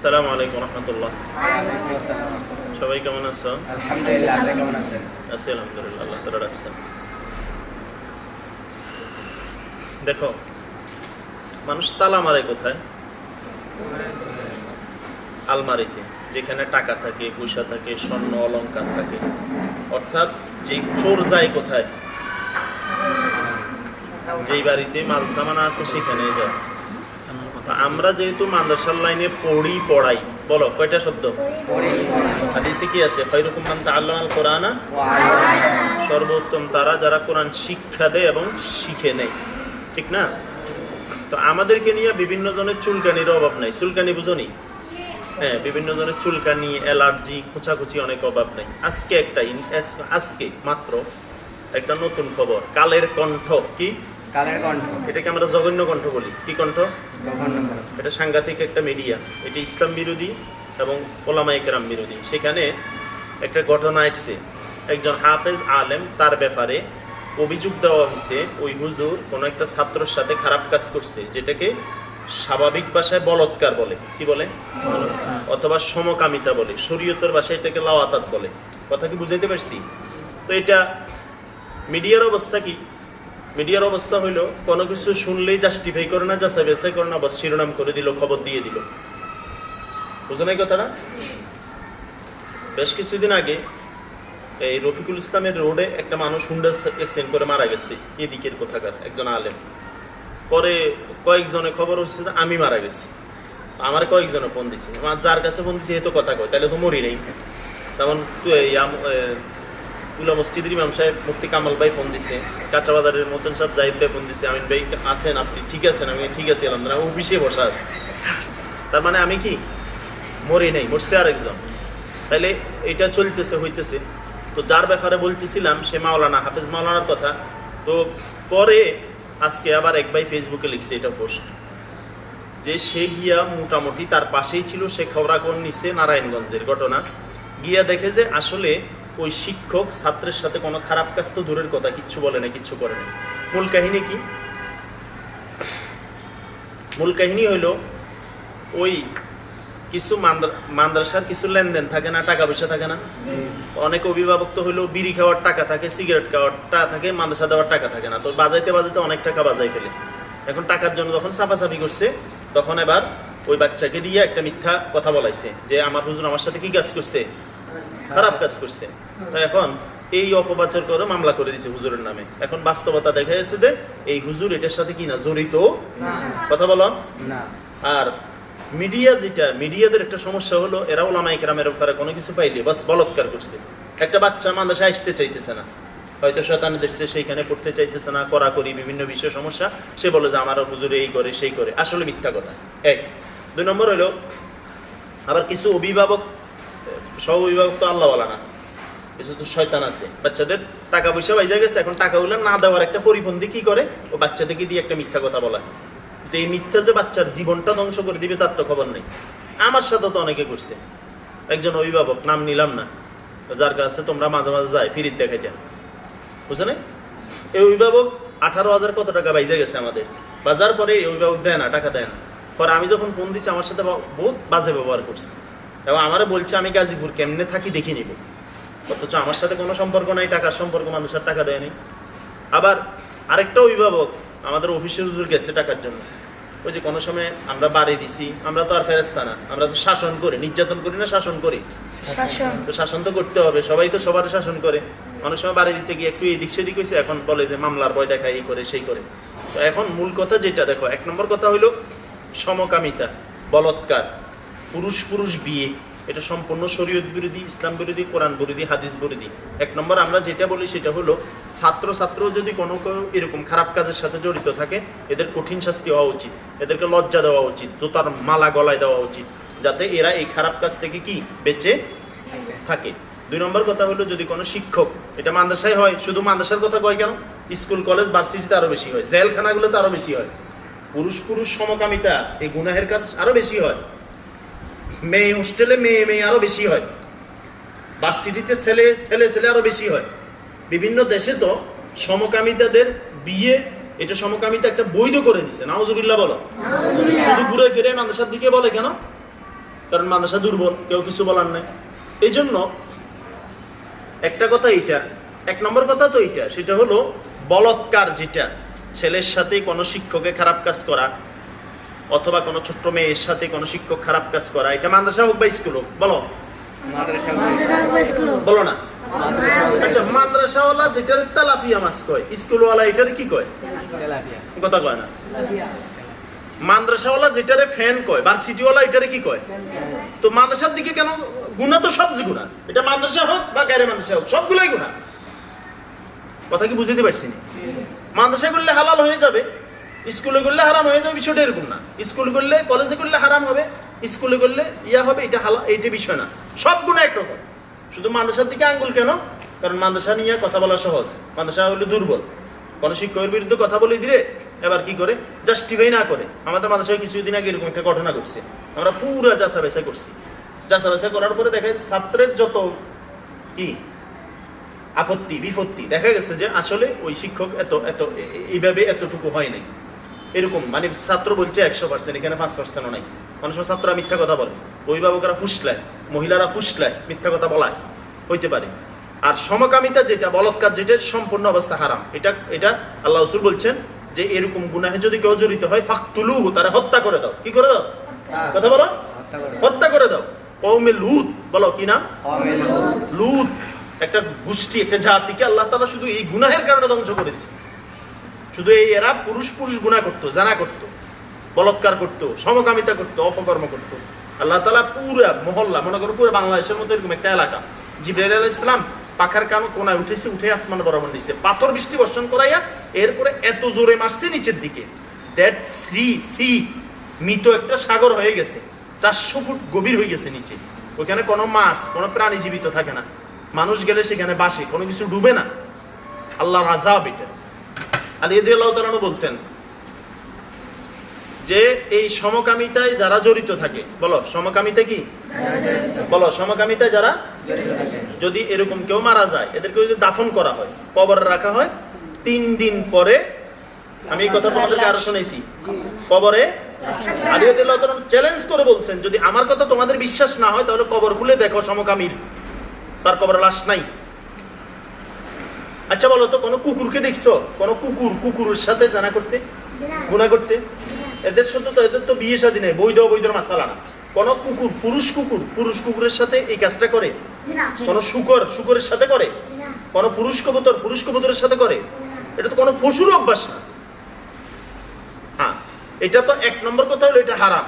আসসালামু আলাইকুম রহমতুল্লাহ। সবাই কেমন আছো আলহামদুলিল্লাহ আপনি কেমন আছেন? আছি আলহামদুলিল্লাহ আল্লাহ তালা রাখছেন। দেখো মানুষ তালা মারে কোথায়? আলমারিতে যেখানে টাকা থাকে পয়সা থাকে স্বর্ণ অলংকার থাকে। অর্থাৎ যে চোর যায় কোথায়? যেই বাড়িতে মাল সামানা আছে সেখানেই যায়। আমরা যেহেতু মাদ্রাসার লাইনে পড়ি, পড়াই। বলো, কয়টা শব্দ? হাদিসে কি আছে? খৈরুকুম মান তাআল্লামাল কোরআনা। সর্বোত্তম তারা যারা কোরআন শিক্ষা দেয় এবং শিখে নেয়। ঠিক না? তো আমাদেরকে নিয়ে বিভিন্ন জনের চুলকানির অভাব নাই। চুলকানি বুঝনি হ্যাঁ বিভিন্ন জনের চুলকানি, অ্যালার্জি, খোঁচাখুচি অনেক অভাব নাই। আজকে একটা আজকে মাত্র একটা নতুন খবর। কালের কণ্ঠ। কি? কালের কণ্ঠ। এটাকে আমরা জঘন্য কণ্ঠ বলি। কি কণ্ঠ? এটা সাংঘাতিক একটা মিডিয়া। এটি ইসলাম বিরোধী এবং ওলামা একরাম বিরোধী। সেখানে একটা ঘটনা আসছে একজন হাফেজ আলেম তার ব্যাপারে অভিযোগ দেওয়া হয়েছে ওই হুজুর কোনো একটা ছাত্রের সাথে খারাপ কাজ করছে যেটাকে স্বাভাবিক ভাষায় বলৎকার বলে। কি বলে? অথবা সমকামিতা বলে। শরীয়তের ভাষায় এটাকে লাওয়াতাত বলে। কথা কি বুঝাইতে পারছি? তো এটা মিডিয়ার অবস্থা কি? মিডিয়ার অবস্থা হইল, কোনো কিছু শুনলেই জাস্টিফাই করে না, যাচাই বাছাই করে না বা শিরোনাম করে দিল, খবর দিয়ে দিল। বুঝো না এই কথাটা? বেশ কিছুদিন আগে এই রফিকুল ইসলামের রোডে একটা মানুষ হুন্ডা অ্যাক্সিডেন্ট করে মারা গেছে, এদিকের কোথাকার, একজন আলেম। পরে কয়েকজনে খবর হচ্ছে যে আমি মারা গেছি। আমার কয়েকজনে ফোন দিছে। আমার যার কাছে ফোন দিছে, এ তো কথা কয় তাহলে তো মরি নেই। তেমন তুলা মসজিদের ইমাম সাহেব মুফতি কামাল ভাই ফোন দিছে। কাঁচা বাজারের মতন সব জাহিদ ভাই ফোন দিছে। আমিন ভাই আছেন, আপনি ঠিক আছেন? আমি ঠিক আছি, আলহামদুলিল্লাহ। অফিসে বসা আছে। তার মানে আমি কি? মরি নাই, মরছে আরেকজন। তাইলে এটা চলতেছে, হইতেছে। তো যার ব্যাপারে বলতেছিলাম, সে মাওলানা, হাফেজ মাওলানার কথা। তো পরে আজকে আবার এক ভাই ফেসবুকে লিখছে এটা পোস্ট যে সে গিয়া মোটামুটি তার পাশেই ছিল, সে খবরাকন নিছে নারায়ণগঞ্জের ঘটনা। গিয়া দেখে যে আসলে ওই শিক্ষক ছাত্রের সাথে কোনো খারাপ কাজ তো দূরের কথা, কিচ্ছু বলে না কিচ্ছু করে না মূল কাহিনী কি? মূল কাহিনী হইল, ওই কিছু মাদ্রা- মাদ্রাসার কিছু লেনদেন থাকে না টাকা পয়সা থাকে না। অনেক অভিভাবক তো হইল বিড়ি খাওয়ার টাকা থাকে, সিগারেট খাওয়ার টাকা থাকে মাদ্রাসা দেওয়ার টাকা থাকে না। তো বাজাইতে বাজাইতে অনেক টাকা বাজাই ফেলে। এখন টাকার জন্য যখন সাফাসাফি করছে, তখন এবার ওই বাচ্চাকে দিয়ে একটা মিথ্যা কথা বলাইছে, যে আমার হুজুর আমার সাথে কি কাজ করছে? খারাপ কাজ করছে। তো এখন এই অপপ্রচার করে মামলা করে দিছে হুজুরের নামে। এখন বাস্তবতা দেখা যাচ্ছে যে এই হুজুর এটার সাথে কি না জড়িত? কথা বলো আর মিডিয়া যেটা মিডিয়াদের একটা সমস্যা হলো এরা ওলামাই কেরামের ব্যাপারে কোনো কিছু পাইলে বাস বলৎকার করছে। একটা বাচ্চা মাদ্রাসা আসতে চাইতেছে না। হয়তো শতানি দেখছে সেইখানে পড়তে চাইতেছে না করি বিভিন্ন বিষয় সমস্যা। সে বলে যে আমার হুজুরে এই করে সেই করে। আসলে মিথ্যা কথা। এক দুই নম্বর হলো আবার কিছু অভিভাবক সব অভিভাবক তো আল্লাহ না। কিছু তো শয়তান আছে। বাচ্চাদের টাকা পয়সা বাইজা গেছে, এখন টাকা টাকাগুলো না দেওয়ার একটা পরিপন্থী কি করে? ও বাচ্চাদেরকে দিয়ে একটা মিথ্যা কথা বলা। কিন্তু এই মিথ্যা যে বাচ্চার জীবনটা ধ্বংস করে দিবে, তার তো খবর নেই। আমার সাথে তো অনেকে করছে। একজন অভিভাবক, নাম নিলাম না। যার কাছে তোমরা মাঝে মাঝে যায়, ফিরিত দেখাই দেন বুঝছ না এই অভিভাবক আঠারো হাজার কত টাকা বাইজে গেছে আমাদের। বাজার পরে এই অভিভাবক দেয় না, টাকা দেয় না। পরে আমি যখন ফোন দিচ্ছি আমার সাথে বহুত বাজে ব্যবহার করছে। এবং আমারে বলছে, আমি গাজীপুর কেমনে থাকি দেখে নিব। অথচ আমার সাথে কোনো সম্পর্ক নাই টাকার সম্পর্ক মানুষের টাকা দেয়নি। আবার আরেকটা অভিভাবক আমাদের অফিসের হুজুর গেছে টাকার জন্য। ওই যে কোনো সময় আমরা বাড়ি দিছি আমরা তো আর ফেরেস্তা না আমরা তো শাসন করি নির্যাতন করি না শাসন করি। তো শাসন তো করতে হবে সবাই তো সবার শাসন করে। অনেক সময় বাড়ি দিতে গিয়ে একটু এদিক সেদিক হয়েছে এখন বলে যে মামলার ভয় দেখায় এই করে সেই করে। তো এখন মূল কথা যেটা দেখো এক নম্বর কথা হইল সমকামিতা বলৎকার পুরুষ পুরুষ বিয়ে। এটা সম্পূর্ণ শরীয়ত বিরোধী, ইসলাম বিরোধী, কোরআন বিরোধী, হাদিস বিরোধী। এক নম্বর, আমরা যেটা বলি সেটা হলো ছাত্র ছাত্র যদি কোনো এরকম খারাপ কাজের সাথে জড়িত থাকে, এদের কঠিন শাস্তি হওয়া উচিত। এদেরকে লজ্জা দেওয়া উচিত, জুতার মালা গলায় দেওয়া উচিত, যাতে এরা এই খারাপ কাজ থেকে কি? বেঁচে থাকে। দুই নম্বর কথা হলো, যদি কোনো শিক্ষক, এটা মাদ্রাসায় হয়, শুধু মাদ্রাসার কথা কয় কেন? স্কুল, কলেজ, ভার্সিটিতে আরও বেশি হয়, জেলখানাগুলোতে আরও বেশি হয়। পুরুষ পুরুষ সমকামিতা, এই গুনাহের কাজ আরও বেশি হয়। মেয়ে হোস্টেলে মেয়ে মেয়ে আরও বেশি হয়। ভার্সিটিতে ছেলে ছেলে ছেলে আরও বেশি হয়। বিভিন্ন দেশে তো সমকামিতাদের বিয়ে এটা সমকামিতা একটা বৈধ করে দিছে। নাউজুবিল্লাহ বলো। শুধু ঘুরে ফিরে মাদ্রাসার দিকে বলে কেন? কারণ মাদ্রাসা দুর্বল কেউ কিছু বলার নাই। এই জন্য একটা কথা এইটা এক নম্বর কথা তো এইটা সেটা হলো বলৎকার যেটা ছেলের সাথে কোনো শিক্ষকে খারাপ কাজ করা অথবা কোনো ছোট্ট মেয়ের সাথে কোনো শিক্ষক খারাপ কাজ করা এটা মাদ্রাসা হোক বা স্কুল হোক বলো। বলো না। আচ্ছা মাদ্রাসাওয়ালা যেটার তেলাপিয়া মাছ কয়? স্কুলওয়ালা এটার কি কয়? কথা কয় না। মাদ্রাসাওয়ালা যেটারে ফ্যান কয় ভার্সিটিওয়ালা এটারে কি কয়? তো মাদ্রাসার দিকে কেন? গুণা তো সব যে গুণা। এটা মাদ্রাসা হোক বা গ্যারে মাদ্রাসা হোক সবগুলোই গুণা। কথা কি বুঝতে পারছি না? মাদ্রাসা করলে হালাল হয়ে যাবে। স্কুলে করলে হারাম হয়ে যাবে, বিষয়টা এরকম না। স্কুল করলে কলেজে করলে হারাম হবে, স্কুলে করলে ইয়া হবে, এটা হালা এইটা বিষয় না। সব গুণা একরকম। শুধু মাদ্রাসার দিকে আঙ্গুল কেন? কারণ মাদ্রাসা নিয়ে কথা বলা সহজ। মাদ্রাসা হলো দুর্বল। কোনো শিক্ষকের বিরুদ্ধে কথা বলে দিলে এবার কি করে? জাস্টিফাই না করে। আমাদের মাদ্রাসায় কিছুদিন আগে এরকম একটা ঘটনা ঘটছে। আমরা পুরো যাচা বেচা করছি। যাচা বেচা করার পরে দেখা ছাত্রের যত কি আপত্তি, বিপত্তি দেখা গেছে যে আসলে ওই শিক্ষক এত এত এইভাবে এতটুকু হয় নাই। এরকম মানে ছাত্র বলছে একশো পার্সেন্ট এখানে পাঁচ পার্সেন্টও নাই। অনেক সময় ছাত্ররা মিথ্যা কথা বলে। অভিভাবকরা ফুসলায় মহিলারা ফুসলায় মিথ্যা কথা বলায়। হইতে পারে। আর সমকামিতা যেটা বলৎকার যেটা সম্পূর্ণ অবস্থা হারাম। এটা এটা আল্লাহ রসুল বলছেন যে এরকম গুনাহে যদি কেউ জড়িত হয় ফাকতুলু তারা হত্যা করে দাও। কি করে দাও? কথা বলো। হত্যা করে দাও। কৌমে লুত বলো কি নাম? লুত। একটা গোষ্ঠী একটা জাতিকে আল্লাহ তালা শুধু এই গুনাহের কারণে ধ্বংস করেছে। শুধু এই এরা পুরুষ পুরুষ গুণা করতো, জানা করতো, বলৎকার করতো, সমকামিতা করতো, অপকর্ম করতো। আল্লাহ তালা পুরা মহল্লা, মনে করো পুরো বাংলাদেশের মতো এরকম একটা এলাকা। জিব্রাইল আলাইহিস ইসলাম পাখার কানো কোনায় উঠেছে, উঠে আসমান বরাবর নিচে পাথর বৃষ্টি বর্ষণ করাইয়া এরপরে এত জোরে মারছে নিচের দিকে। দ্যাট সি সি মৃত একটা সাগর হয়ে গেছে। চারশো ফুট গভীর হয়ে গেছে নিচে। ওখানে কোনো মাছ, কোনো প্রাণী জীবিত থাকে না। মানুষ গেলে সেখানে বাসে, কোনো কিছু ডুবে না। আল্লাহর আজাব এটা। আলী বলছেন যে এই সমকামিতায় যারা জড়িত থাকে, বলো, সমকামিতা কি? বলো, সমকামিতায় যারা যদি এরকম কেউ মারা যায় এদেরকে যদি দাফন করা হয়, কবরে রাখা হয়, তিন দিন পরে, আমি এই কথা তোমাদেরকে আরও শুনেছি, কবরে আলিয়াদুল্লাহ চ্যালেঞ্জ করে বলছেন, যদি আমার কথা তোমাদের বিশ্বাস না হয়, তাহলে কবর খুলে দেখো সমকামীর, তার কবর লাশ নাই। আচ্ছা বলো তো কোনো কুকুরকে দেখছ? কোনো কুকুর কুকুরের সাথে জানা করতে? গুণা করতে? এদের সাথে তো এদের তো বিয়ে শাদী নেই বৈধ অবৈধ মাসালা না। কোন কুকুর পুরুষ কুকুর পুরুষ কুকুরের সাথে এই কাজটা করে? কোন শুকর শুকরের সাথে করে? কোন পুরুষ কবুতর পুরুষ কবুতরের সাথে করে? এটা তো কোনো পশুর অভ্যাস না। হ্যাঁ এটা তো এক নম্বর কথা হলো এটা হারাম।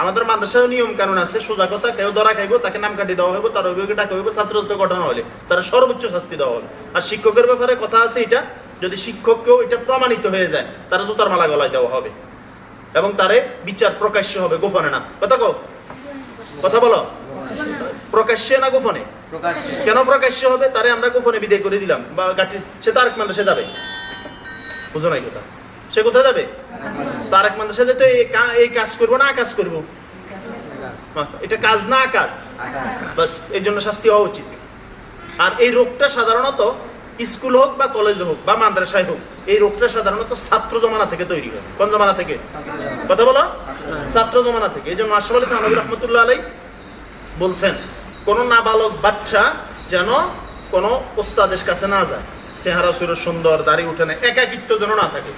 আমাদের মাদ্রাসায় নিয়ম কানুন আছে সোজা কথা কেউ ধরা খাইবো তাকে নাম কাটি দেওয়া হইব তার অভিযোগে ডাকা হইব ছাত্র ঘটনা হলে তার সর্বোচ্চ শাস্তি দেওয়া হবে। আর শিক্ষকের ব্যাপারে কথা আছে এটা যদি শিক্ষককেও এটা প্রমাণিত হয়ে যায় তারা জুতার মালা গলায় দেওয়া হবে। এবং তারে বিচার প্রকাশ্য হবে গোপনে না। কথা কো কথা বলো। প্রকাশ্যে না গোপনে? কেন প্রকাশ্য হবে? তারে আমরা গোপনে বিদায় করে দিলাম। বা গাঠি সে তারেক মাদ্রাসে যাবে? বুঝো নাই কথা। সে কোথায় যাবে? তারেক তো এই কাজ করব না কাজ করব? এটা কাজ না কাজ? বাস এই জন্য শাস্তি হওয়া উচিত। আর এই রোগটা সাধারণত স্কুল হোক বা কলেজ হোক বা মাদ্রাসায় হোক এই রোগটা সাধারণত ছাত্র জমানা থেকে তৈরি হয়। কোন জমানা থেকে? কথা বলো? ছাত্র জমানা থেকে। এই জন্য আশরাফ আলী থানবী রহমতুল্লাহ আলাই বলছেন কোন নাবালক বাচ্চা যেন কোন ওস্তাদের কাছে না যায়। চেহারা সুরের সুন্দর দাড়ি উঠে না একাকিত্ব যেন না থাকে।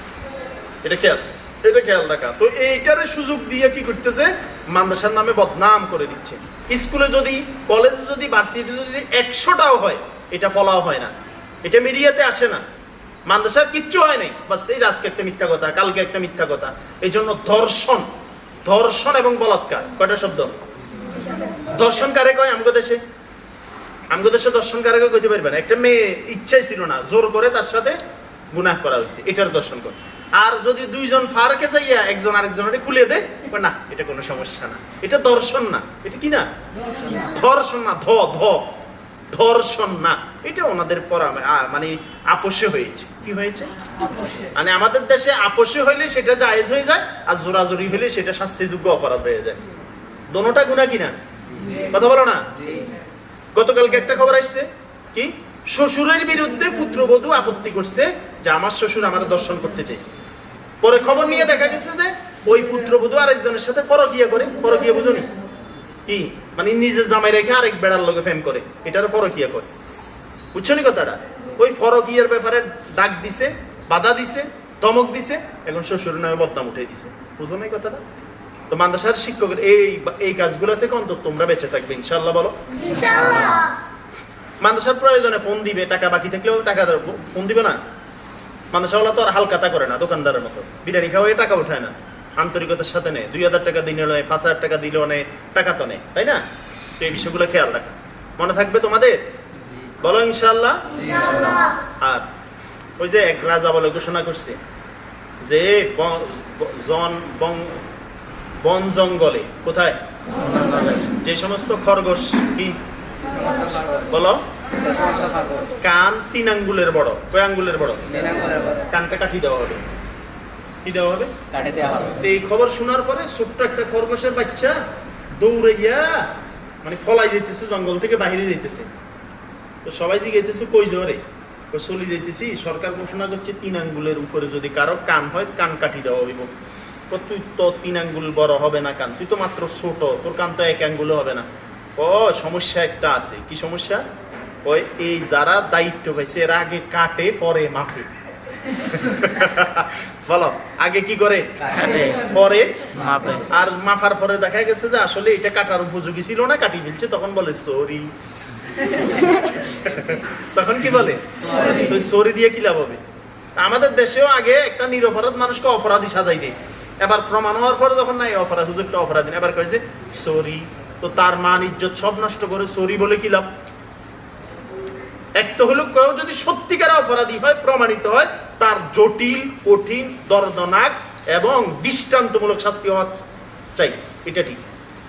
এটা খেয়াল। এটা খেয়াল রাখা। তো এইটারে সুযোগ দিয়ে কি করতেছে? মাদ্রাসার নামে বদনাম করে দিচ্ছে। স্কুলে যদি, কলেজে যদি ভার্সিটি যদি একশোটাও হয়, এটা ফলাও হয় না। এটা মিডিয়াতে আসে না। মাদ্রাসার কিচ্ছু হয় নাই। বাস এই আজকে একটা মিথ্যা কথা, কালকে একটা মিথ্যা কথা। এই জন্য ধর্ষণ ধর্ষণ এবং বলাৎকার। কয়টা শব্দ? দর্শন কারে কয়? আমগো দেশে? আমগো দেশে দর্শন কারে কয়? কইতে পারবে না। একটা মেয়ে ইচ্ছাই ছিল না। জোর করে তার সাথে গুনাহ করা হয়েছে এটার দর্শন কর। আর যদি দুইজন ফারকে যাইয়া একজন আরেকজনের খুলে দে না, এটা কোনো সমস্যা না। এটা দর্শন না। এটা কি না? ধর্ষণ না, ধ ধ। ধর্ষণ না। এটা ওনাদের পরা মানে আপোষে হয়েছে। কি হয়েছে? মানে আমাদের দেশে আপোষে হইলে সেটা জায়েজ হয়ে যায়, আর জোরাজোরি হইলে সেটা শাস্তিযোগ্য অপরাধ হয়ে যায়। দোনোটা গুণা কিনা কথা বলো না? গতকালকে একটা খবর আসছে। কি? শ্বশুরের বিরুদ্ধে পুত্রবধূ আপত্তি করছে যে আমার শ্বশুর আমার দর্শন করতে চাইছে। পরে খবর নিয়ে দেখা গেছে যে ওই পুত্রবধূ আরেকজনের সাথে পরকিয়া করে পরকিয়া বুঝুনি। কি মানে নিজে জামাই রেখে আরেক বেড়ার লোকে ফেম করে এটার ফরকিয়া করে। বুঝছ নি কথাটা? ওই ফরকিয়ার ব্যাপারে ডাক দিছে বাধা দিছে ধমক দিছে এখন শ্বশুর নামে বদনাম উঠে দিছে। বুঝো না এই কথাটা? তো মাদ্রাসার শিক্ষকের এই এই কাজগুলো থেকে অন্তত তোমরা বেঁচে থাকবে ইনশাল্লাহ বলো। মাদ্রাসার প্রয়োজনে ফোন দিবে টাকা বাকি থাকলেও টাকা দেবো। ফোন দিবে না? মাদ্রাসাওয়ালা তো আর হালকাতা করে না দোকানদারের মতো। বিরিয়ানি খাওয়াই টাকা উঠায় না। আন্তরিকতার সাথে নেয়। দুই হাজার টাকা দিনে নেয় পাঁচ হাজার টাকা দিলেও নেয় টাকা তো নেয় তাই না? তো এই বিষয়গুলো খেয়াল রাখা। মনে থাকবে তোমাদের? বলো ইনশাল্লাহ আর ওই যে এক রাজা বলে ঘোষণা করছে যে জন বং- বন জঙ্গলে কোথায়? যে সমস্ত খরগোশ কি? বলো। কান তিন আঙ্গুলের বড়। কয় আঙ্গুলের বড়? কানটা কাটি দেওয়া হবে। কি দেওয়া হবে? কাটে দেওয়া হবে। এই খবর শোনার পরে ছোট্ট একটা খরগোশের বাচ্চা দৌড়াইয়া মানে ফলাই যাইতেছে জঙ্গল থেকে বাহিরে যাইতেছে। তো সবাই জিগাইতেছে কই জোরে চলি যাইতেছি। সরকার ঘোষণা করছে তিন আঙ্গুলের উপরে যদি কারও কান হয় কান কাটি দেওয়া হইব। তুই তো তিন আঙ্গুল বড় হবে না কান তুই তো মাত্র ছোট তোর কান তো এক আঙ্গুল হবে না। ও সমস্যা একটা আছে। কি সমস্যা? ওই এই যারা দায়িত্ব পাইছে এরা আগে কাটে পরে মাপে। বলো আগে কি করে? পরে আর মাফার পরে দেখা গেছে যে আসলে এটা কাটার উপযোগী ছিল না কাটি ফেলছে তখন বলে সরি। তখন কি বলে? সরি। দিয়ে কি লাভ হবে? আমাদের দেশেও আগে একটা নিরপরাধ মানুষকে অপরাধী সাজাই দেয়। এবার প্রমাণ হওয়ার পরে তখন নাই অপরাধ একটা অপরাধী এবার কয়েছে সরি। তো তার মান ইজ্জত সব নষ্ট করে সরি বলে কি লাভ? এক তো হলো কেউ যদি সত্যিকার অপরাধী হয় প্রমাণিত হয় তার জটিল কঠিন দর্দনাক এবং দৃষ্টান্তমূলক শাস্তি হওয়া চাই এটা ঠিক।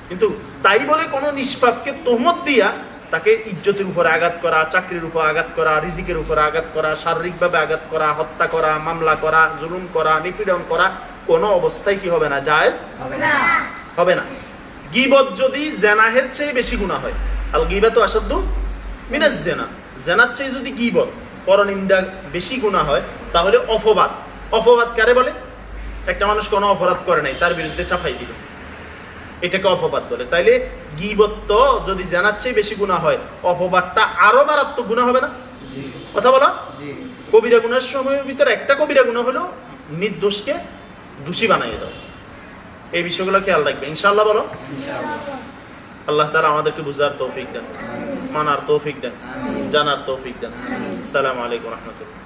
কিন্তু তাই বলে কোনো নিষ্পাপকে তোহমত দিয়া তাকে ইজ্জতের উপরে আঘাত করা চাকরির উপর আঘাত করা রিজিকের উপর আঘাত করা শারীরিকভাবে আঘাত করা হত্যা করা মামলা করা জুলুম করা নিপীড়ন করা কোনো অবস্থায় কি হবে না? জায়েজ? হবে না। হবে না। গিবত যদি জেনাহের চেয়ে বেশি গুণা হয় আল গিবা তো আসাধ্য মিনাস জেনা। জেনার চেয়ে যদি গিবত পরনিন্দা বেশি গুণা হয় তাহলে অপবাদ। অপবাদ কারে বলে? একটা মানুষ কোনো অপরাধ করে নাই তার বিরুদ্ধে চাফাই দিল। এটাকে অপবাদ বলে। তাইলে গিবত তো যদি জানার চেয়ে বেশি গুণা হয় অপবাদটা আরও মারাত্মক গুণা হবে না? কথা বলো। কবিরা গুণার সময়ের ভিতরে একটা কবিরা গুণা হলো নির্দোষকে দোষী বানাইয়ে দাও এই বিষয়গুলো খেয়াল রাখবে। ইনশাআল্লাহ বলো। আল্লাহ তারা আমাদেরকে বুঝার তৌফিক দেন। মানার তৌফিক দেন। জানার তৌফিক দেন। আমিন আসসালামু আলাইকুম রহমতুল্লাহ।